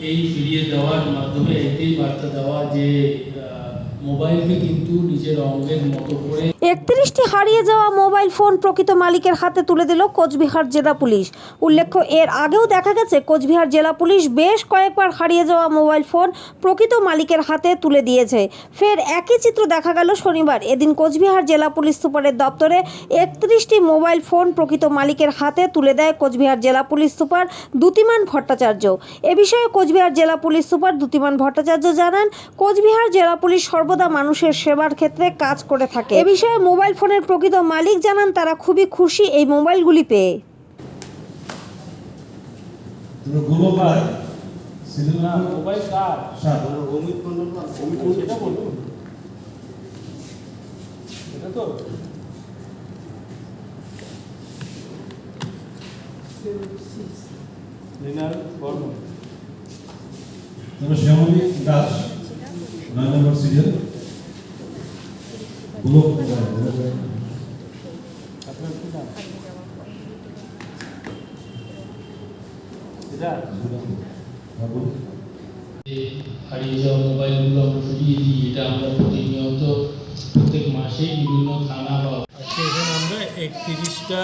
এই ফিরিয়ে দেওয়ার মাধ্যমে এটাই বার্তা দেওয়া যে আহ, একত্রিশটি হারিয়ে যাওয়া মোবাইল ফোন প্রকৃত মালিকের হাতে তুলে দিল কোচবিহার জেলা পুলিশ। উল্লেখ্য, এর আগেও দেখা গেছে, কোচবিহার জেলা পুলিশ বেশ কয়েকবার হারিয়ে যাওয়া মোবাইল ফোন প্রকৃত মালিকের হাতে তুলে দিয়েছে। ফের একই চিত্র দেখা গেল শনিবার। এদিন কোচবিহার জেলা পুলিশ সুপারের দপ্তরে একত্রিশটি মোবাইল ফোন প্রকৃত মালিকের হাতে তুলে দেয় কোচবিহার জেলা পুলিশ সুপার দ্যুতিমান ভট্টাচার্য। এ বিষয়ে কোচবিহার জেলা পুলিশ সুপার দ্যুতিমান ভট্টাচার্য জানান, কোচবিহার জেলা পুলিশ সর্বদা মানুষের সেবার ক্ষেত্রে কাজ করে থাকে। এ বিষয়ে মোবাইল ফোনের প্রকৃত মালিক জানান তারা খুবই খুশি এই মোবাইলগুলি পেয়ে। তুমি গুলো পার সিনেমা মোবাইল কার? সাত। সেটা বলুন। এটা তো। মৃণাল বর্মন শ্যামলী দাস। নয় নম্বর সিরিয়ালগুলো আপনার কি নাম হারিয়ে যাওয়া মোবাইলগুলো আমরা ফিরিয়ে দিই এটা আমরা প্রতিনিয়ত প্রত্যেক মাসেই বিভিন্ন থানা বা আজকে এখানে আমরা একত্রিশটা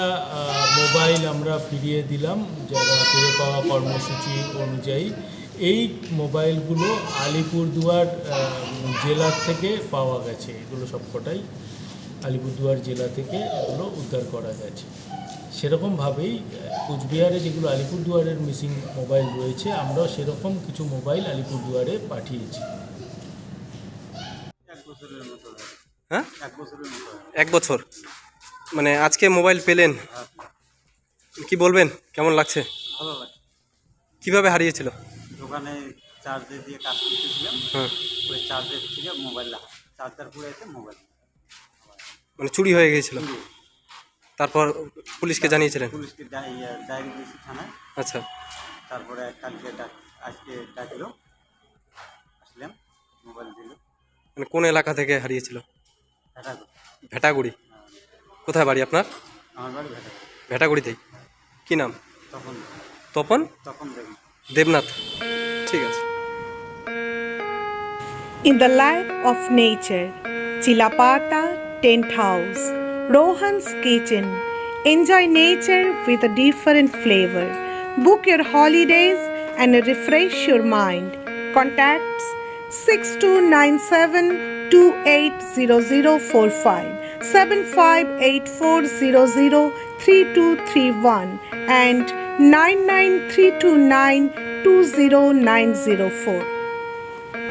মোবাইল আমরা ফিরিয়ে দিলাম যারা ফিরে পাওয়া কর্মসূচি অনুযায়ী। এই মোবাইলগুলো আলিপুরদুয়ার জেলার থেকে পাওয়া গেছে। এগুলো সবকটাই আলিপুরদুয়ার জেলা থেকে এগুলো উদ্ধার করা গেছে। সেরকমভাবেই কোচবিহারে যেগুলো আলিপুরদুয়ারের মিসিং মোবাইল রয়েছে আমরাও সেরকম কিছু মোবাইল আলিপুরদুয়ারে পাঠিয়েছি। হ্যাঁ? এক বছর। মানে আজকে মোবাইল পেলেন? কি বলবেন? কেমন লাগছে? ভালো লাগে কীভাবে হারিয়েছিল? দোকানে চার্জে দিয়ে কাজ করতেছিলাম। ওই চার্জের থেকে মোবাইল চার্জার পুরো এসে মোবাইল মানে চুরি হয়ে গিয়েছিল? তারপর পুলিশকে জানিয়েছিলেন? পুলিশকে ডায়েরি দিয়েছি থানায়। আচ্ছা। তারপরে কালকে ডাক আজকে ডাকলো আসলাম মোবাইল দিল। মানে কোন এলাকা থেকে হারিয়েছিল? ভেটা ভেটাগুড়ি। কোথায় বাড়ি আপনার? আমার বাড়ি ভেটা ভেটাগুড়িতেই। কী নাম? তখন তপন? তপন দেখি দেবনাথ। ঠিক আছে In the land of nature, Chilapata Tent House, Rohan's Kitchen. Enjoy nature with a different flavor. Book your holidays and refresh your mind. Contacts 6297 280045 758400 3231 and 9932920904.